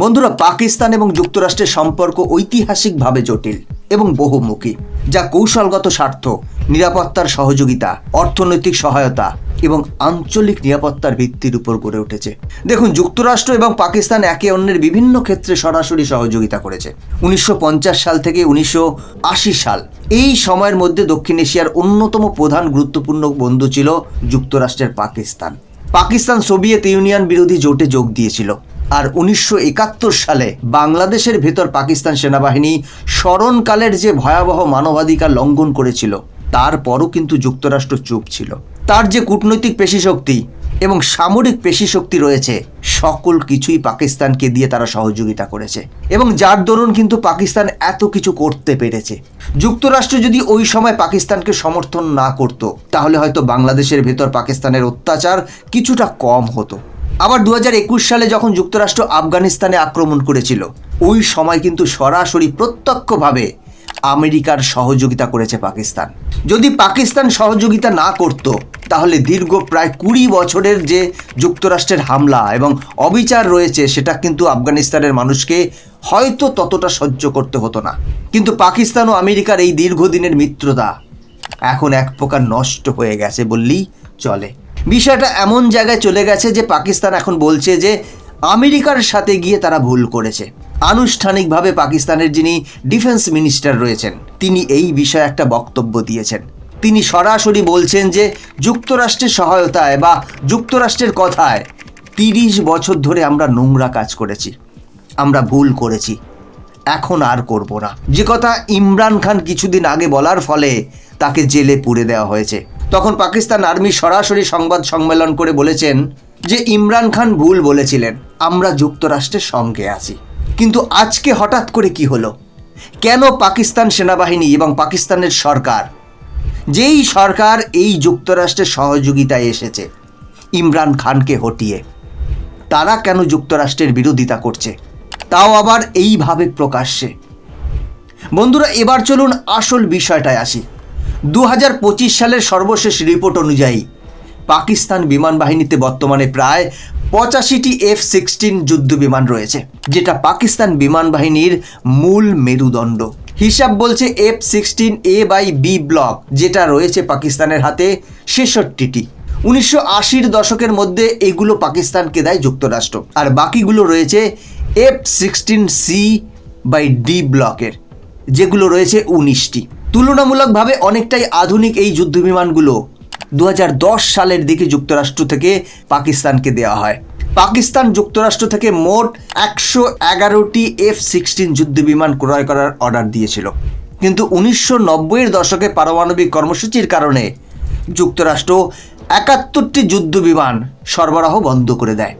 বন্ধুরা, পাকিস্তান এবং যুক্তরাষ্ট্রের সম্পর্ক ঐতিহাসিকভাবে জটিল এবং বহুমুখী, যা কৌশলগত স্বার্থ, নিরাপত্তার সহযোগিতা, অর্থনৈতিক সহায়তা এবং আঞ্চলিক নিরাপত্তার ভিত্তির উপর গড়ে উঠেছে। দেখুন, যুক্তরাষ্ট্র এবং পাকিস্তান একে অন্যের বিভিন্ন ক্ষেত্রে সরাসরি সহযোগিতা করেছে। উনিশশো পঞ্চাশ সাল থেকে উনিশশো আশি সাল, এই সময়ের মধ্যে দক্ষিণ এশিয়ার অন্যতম প্রধান গুরুত্বপূর্ণ বন্ধু ছিল যুক্তরাষ্ট্রের পাকিস্তান। পাকিস্তান সোভিয়েত ইউনিয়ন বিরোধী জোটে যোগ দিয়েছিল। আর উনিশশো একাত্তর সালে বাংলাদেশের ভেতর পাকিস্তান সেনাবাহিনী স্মরণকালের যে ভয়াবহ মানবাধিকার লঙ্ঘন করেছিল তারপরও কিন্তু যুক্তরাষ্ট্র চুপ ছিল। তার যে কূটনৈতিক পেশিশক্তি এবং সামরিক পেশিশক্তি রয়েছে, সকল কিছুই পাকিস্তানকে দিয়ে তারা সহযোগিতা করেছে। এবং যার দরুন কিন্তু পাকিস্তান এত কিছু করতে পেরেছে। যুক্তরাষ্ট্র যদি ওই সময় পাকিস্তানকে সমর্থন না করত, তাহলে হয়তো বাংলাদেশের ভেতর পাকিস্তানের অত্যাচার কিছুটা কম হতো। আবার দু হাজার একুশ সালে যখন যুক্তরাষ্ট্র আফগানিস্তানে আক্রমণ করেছিল, ওই সময় কিন্তু সরাসরি প্রত্যক্ষভাবে আমেরিকার সহযোগিতা করেছে পাকিস্তান। যদি পাকিস্তান সহযোগিতা না করত, তাহলে দীর্ঘ প্রায় কুড়ি বছরের যে যুক্তরাষ্ট্রের হামলা এবং অবিচার রয়েছে, সেটা কিন্তু আফগানিস্তানের মানুষকে হয়তো ততটা সহ্য করতে হতো না। কিন্তু পাকিস্তান ও আমেরিকার এই দীর্ঘদিনের মিত্রতা এখন এক প্রকার নষ্ট হয়ে গেছে বললেই চলে। বিষয়টা এমন জায়গায় চলে গেছে যে পাকিস্তান এখন বলছে যে আমেরিকার সাথে গিয়ে তারা ভুল করেছে। আনুষ্ঠানিকভাবে পাকিস্তানের যিনি ডিফেন্স মিনিস্টার রয়েছেন, তিনি এই বিষয়ে একটা বক্তব্য দিয়েছেন। তিনি সরাসরি বলছেন যে যুক্তরাষ্ট্রের সহায়তায় বা যুক্তরাষ্ট্রের কথায় তিরিশ বছর ধরে আমরা নোংরা কাজ করেছি, আমরা ভুল করেছি, এখন আর করব না। যে কথা ইমরান খান কিছুদিন আগে বলার ফলে তাকে জেলে পুরে দেওয়া হয়েছে। তখন পাকিস্তান আর্মি সরাসরি সংবাদ সম্মেলন করে বলেছেন যে ইমরান খান ভুল বলেছিলেন, আমরা যুক্তরাষ্ট্রের সঙ্গে আছি। কিন্তু আজকে হঠাৎ করে কি হলো? কেন পাকিস্তান সেনাবাহিনী এবং পাকিস্তানের সরকার, যেই সরকার এই যুক্তরাষ্ট্রের সহযোগিতায় এসেছে, ইমরান খানকে হটিয়ে, তারা কেন যুক্তরাষ্ট্রের বিরোধিতা করছে? তাও আবার এইভাবে প্রকাশ্যে। বন্ধুরা, এবার চলুন আসল বিষয়টায় আসি। দু হাজার পঁচিশ সালের সর্বশেষ রিপোর্ট অনুযায়ী পাকিস্তান বিমান বাহিনীতে বর্তমানে প্রায় পঁচাশিটি এফ সিক্সটিন যুদ্ধ বিমান রয়েছে, যেটা পাকিস্তান বিমান বাহিনীর মূল মেরুদণ্ড। হিসাব বলছে F sixteen A by B block, যেটা রয়েছে পাকিস্তানের হাতে ছেষট্টিটি। উনিশশো আশির দশকের মধ্যে এগুলো পাকিস্তানকে দেয় যুক্তরাষ্ট্র, আর বাকিগুলো রয়েছে F sixteen C by D ব্লকের, যেগুলো রয়েছে উনিশটি। তুলনামূলকভাবে অনেকটাই আধুনিক এই যুদ্ধবিমানগুলো দু হাজার দশ সালের দিকে যুক্তরাষ্ট্র থেকে পাকিস্তানকে দেওয়া হয়। পাকিস্তান যুক্তরাষ্ট্র থেকে মোট একশো এগারোটি এফ সিক্সটিন যুদ্ধবিমান ক্রয় করার অর্ডার দিয়েছিল। কিন্তু উনিশশো নব্বইয়ের দশকে পারমাণবিক কর্মসূচির কারণে যুক্তরাষ্ট্র একাত্তরটি যুদ্ধবিমান সরবরাহ বন্ধ করে দেয়।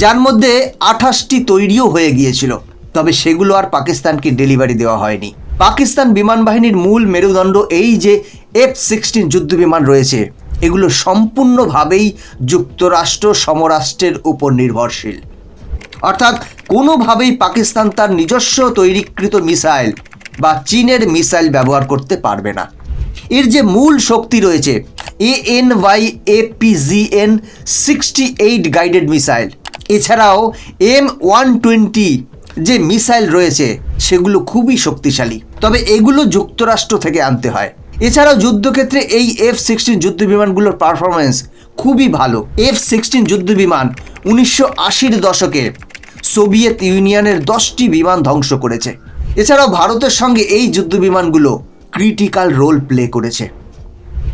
যার মধ্যে আঠাশটি তৈরিও হয়ে গিয়েছিল, তবে সেগুলো আর পাকিস্তানকে ডেলিভারি দেওয়া হয়নি। পাকিস্তান বিমান বাহিনীর মূল মেরুদণ্ড এই যে এফ সিক্সটিন যুদ্ধবিমান রয়েছে, এগুলো সম্পূর্ণভাবেই যুক্তরাষ্ট্র সমরাষ্ট্রের উপর নির্ভরশীল। অর্থাৎ কোনোভাবেই পাকিস্তান তার নিজস্ব তৈরিকৃত মিসাইল বা চীনের মিসাইল ব্যবহার করতে পারবে না। এর যে মূল শক্তি রয়েছে A N Y APGN sixty eight guided missile এছাড়াও এম ওয়ান টোয়েন্টি যে মিসাইল রয়েছে, সেগুলো খুবই শক্তিশালী। তবে এগুলো যুক্তরাষ্ট্র থেকে আনতে হয়। এছাড়াও যুদ্ধক্ষেত্রে এই এফ সিক্সটিন যুদ্ধবিমানগুলোর পারফরমেন্স খুবই ভালো। এফ সিক্সটিন যুদ্ধবিমান উনিশশো আশির দশকে সোভিয়েত ইউনিয়নের দশটি বিমান ধ্বংস করেছে। এছাড়াও ভারতের সঙ্গে এই যুদ্ধবিমানগুলো ক্রিটিক্যাল রোল প্লে করেছে।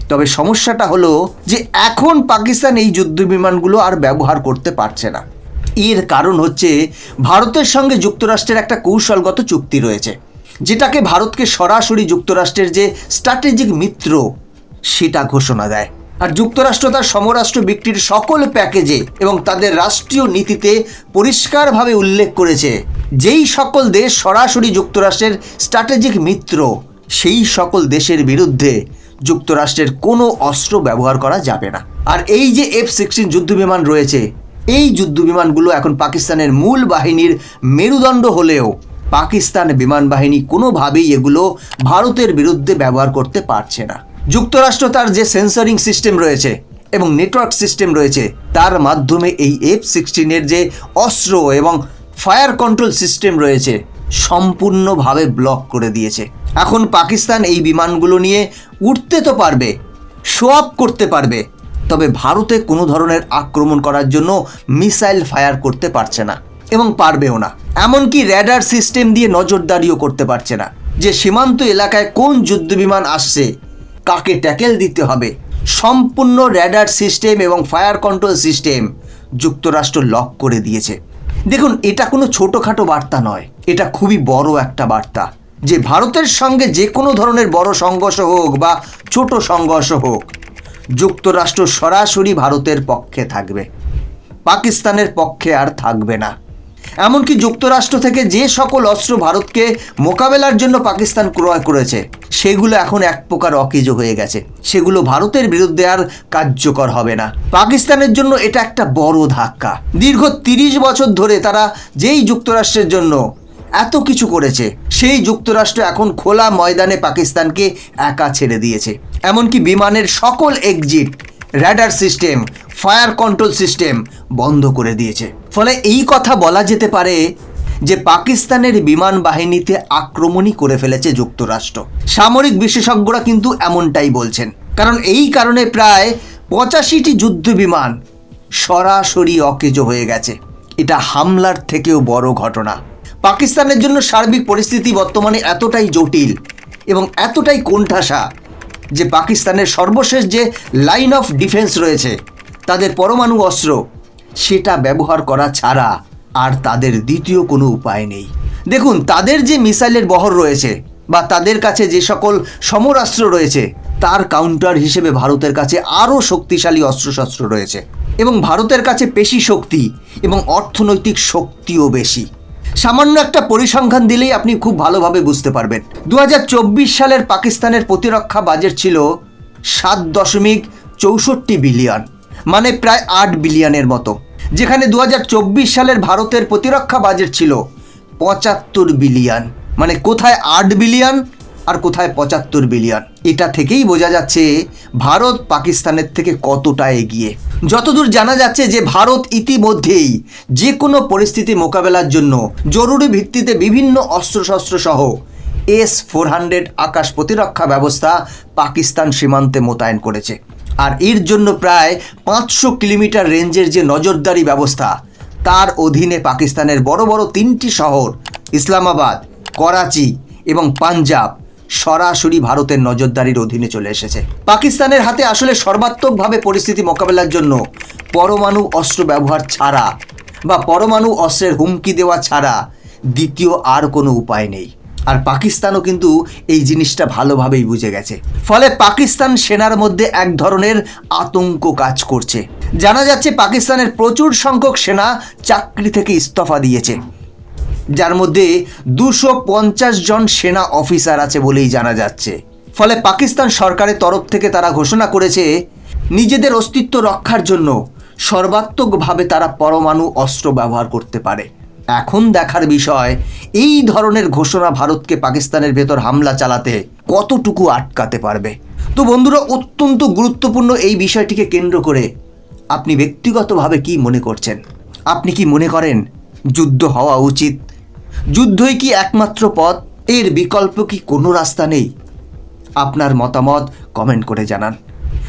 তবে সমস্যাটা হলো যে এখন পাকিস্তান এই যুদ্ধবিমানগুলো আর ব্যবহার করতে পারছে না। এর কারণ হচ্ছে ভারতের সঙ্গে যুক্তরাষ্ট্রের একটা কৌশলগত চুক্তি রয়েছে। যেটাকে ভারতকে সরাসরি যুক্তরাষ্ট্রের যে স্ট্র্যাটেজিক মিত্র, সেটা ঘোষণা দেয়। আর যুক্তরাষ্ট্র তার সমরাষ্ট্র বিক্রির সকল প্যাকেজে এবং তাদের রাষ্ট্রীয় নীতিতে পরিষ্কারভাবে উল্লেখ করেছে যেই সকল দেশ সরাসরি যুক্তরাষ্ট্রের স্ট্র্যাটেজিক মিত্র, সেই সকল দেশের বিরুদ্ধে যুক্তরাষ্ট্রের কোনো অস্ত্র ব্যবহার করা যাবে না। আর এই যে এফ সিক্সটিন যুদ্ধবিমান রয়েছে, এই যুদ্ধবিমানগুলো এখন পাকিস্তানের মূল বাহিনীর মেরুদণ্ড হলেও পাকিস্তান বিমান বাহিনী কোনোভাবেই এগুলো ভারতের বিরুদ্ধে ব্যবহার করতে পারছে না। যুক্তরাষ্ট্র তার যে সেন্সরিং সিস্টেম রয়েছে এবং নেটওয়ার্ক সিস্টেম রয়েছে, তার মাধ্যমে এই এফ সিক্সটিনের যে অস্ত্র এবং ফায়ার কন্ট্রোল সিস্টেম রয়েছে, সম্পূর্ণভাবে ব্লক করে দিয়েছে। এখন পাকিস্তান এই বিমানগুলো নিয়ে উঠতে তো পারবে শো আপ করতে পারবে, তবে ভারতে কোনো ধরনের আক্রমণ করার জন্য মিসাইল ফায়ার করতে পারছে না এবং পারবেও না। এমনকি র্যাডার সিস্টেম দিয়ে নজরদারিও করতে পারছে না যে সীমান্ত এলাকায় কোন যুদ্ধবিমান আসছে, কাকে ট্যাকেল দিতে হবে। সম্পূর্ণ র্যাডার সিস্টেম এবং ফায়ার কন্ট্রোল সিস্টেম যুক্তরাষ্ট্র লক করে দিয়েছে। দেখুন, এটা কোনো ছোটোখাটো বার্তা নয়। এটা খুবই বড় একটা বার্তা যে ভারতের সঙ্গে যে কোনো ধরনের বড় সংঘর্ষ হোক বা ছোট সংঘর্ষ হোক, যুক্তরাষ্ট্র সরাসরি ভারতের পক্ষে থাকবে। পাকিস্তানের পক্ষে আর থাকবে না। এমনকি যুক্তরাষ্ট্র থেকে যে সকল অস্ত্র ভারতকে মোকাবেলার জন্য পাকিস্তান ক্রয় করেছে, সেগুলো এখন এক প্রকার অকেজ হয়ে গেছে। সেগুলো ভারতের বিরুদ্ধে আর কার্যকর হবে না। পাকিস্তানের জন্য এটা একটা বড় ধাক্কা। দীর্ঘ তিরিশ বছর ধরে তারা যেই যুক্তরাষ্ট্রের জন্য এত কিছু করেছে, সেই যুক্তরাষ্ট্র এখন খোলা ময়দানে পাকিস্তানকে একা ছেড়ে দিয়েছে। এমনকি বিমানের সকল exit radar system fire control system বন্ধ করে দিয়েছে। ফলে এই কথা বলা যেতে পারে যে পাকিস্তানের বিমান বাহিনীতে আক্রমণই করে ফেলেছে যুক্তরাষ্ট্র। সামরিক বিশেষজ্ঞরা কিন্তু এমনটাই বলছেন। কারণ এই কারণে প্রায় পঁচাশিটি যুদ্ধ বিমান সরাসরি অকেজো হয়ে গেছে। এটা হামলার থেকেও বড় ঘটনা। পাকিস্তানের জন্য সার্বিক পরিস্থিতি বর্তমানে এতটাই জটিল এবং এতটাই কোণঠাসা যে পাকিস্তানের সর্বশেষ যে লাইন অফ ডিফেন্স রয়েছে তাদের পরমাণু অস্ত্র। সেটা ব্যবহার করা ছাড়া আর তাদের দ্বিতীয় কোনো উপায় নেই। দেখুন, তাদের যে মিসাইলের বহর রয়েছে বা তাদের কাছে যে সকল সমরাস্ত্র রয়েছে, তার কাউন্টার হিসেবে ভারতের কাছে আরও শক্তিশালী অস্ত্রশস্ত্র রয়েছে এবং ভারতের কাছে পেশি শক্তি এবং অর্থনৈতিক শক্তিও বেশি। সামান্য একটা পরিসংখ্যান দিলেই আপনি খুব ভালোভাবে বুঝতে পারবেন। দু হাজার চব্বিশ সালের পাকিস্তানের প্রতিরক্ষা বাজেট ছিল সাত দশমিক চৌষট্টি বিলিয়ন। মানে প্রায় আট বিলিয়নের মতো, যেখানে দু হাজার চব্বিশ সালের ভারতের প্রতিরক্ষা বাজেট ছিল পঁচাত্তর বিলিয়ন। মানে কোথায় আট বিলিয়ন আর কোথায় পঁচাত্তর বিলিয়ন? এটা থেকেই বোঝা যাচ্ছে ভারত পাকিস্তানের থেকে কতটা এগিয়ে। যতদূর জানা যাচ্ছে যে ভারত ইতিমধ্যেই যে কোনো পরিস্থিতি মোকাবেলার জন্য জরুরি ভিত্তিতে বিভিন্ন অস্ত্রশস্ত্র সহ এস ফোর হান্ড্রেড আকাশ প্রতিরক্ষা ব্যবস্থা পাকিস্তান সীমান্তে মোতায়েন করেছে। আর এর জন্য প্রায় পাঁচশো কিলোমিটার রেঞ্জের যে নজরদারি ব্যবস্থা, তার অধীনে পাকিস্তানের বড় বড় তিনটি শহর, ইসলামাবাদ, করাচি এবং পাঞ্জাব, সরাসরি ভারতের নজরদারির অধীনে চলে এসেছে। পাকিস্তানের হাতে আসলে সর্বাত্মকভাবে পরিস্থিতি মোকাবেলার জন্য পরমাণু অস্ত্র ব্যবহার ছাড়া বা পরমাণু অস্ত্রের হুমকি দেওয়া ছাড়া দ্বিতীয় আর কোনো উপায় নেই। আর পাকিস্তানও কিন্তু এই জিনিসটা ভালোভাবেই বুঝে গেছে। ফলে পাকিস্তান সেনার মধ্যে এক ধরনের আতঙ্ক কাজ করছে। জানা যাচ্ছে পাকিস্তানের প্রচুর সংখ্যক সেনা চাকরি থেকে ইস্তফা দিয়েছে। যার মধ্যে দুশো পঞ্চাশ জন সেনা অফিসার আছে বলেই জানা যাচ্ছে। ফলে পাকিস্তান সরকারের তরফ থেকে তারা ঘোষণা করেছে, নিজেদের অস্তিত্ব রক্ষার জন্য সর্বাত্মকভাবে তারা পরমাণু অস্ত্র ব্যবহার করতে পারে। এখন দেখার বিষয়, এই ধরনের ঘোষণা ভারতকে পাকিস্তানের ভেতর হামলা চালাতে কতটুকু আটকাতে পারবে? তো বন্ধুরা, অত্যন্ত গুরুত্বপূর্ণ এই বিষয়টিকে কেন্দ্র করে আপনি ব্যক্তিগতভাবে কি মনে করছেন? আপনি কি মনে করেন যুদ্ধ হওয়া উচিত? যুদ্ধই কি একমাত্র পথ? এর বিকল্প কি কোনো রাস্তা নেই? আপনার মতামত কমেন্ট করে জানান।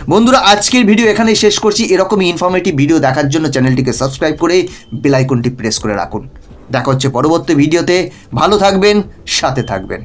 বন্ধুরা, আজকের ভিডিও এখানেই শেষ করছি। এরকমই ইনফরমেটিভ ভিডিও দেখার জন্য চ্যানেলটিকে সাবস্ক্রাইব করে বেল আইকনটি প্রেস করে রাখুন। দেখা হচ্ছে পরবর্তী ভিডিওতে। ভালো থাকবেন সাথে থাকবেন।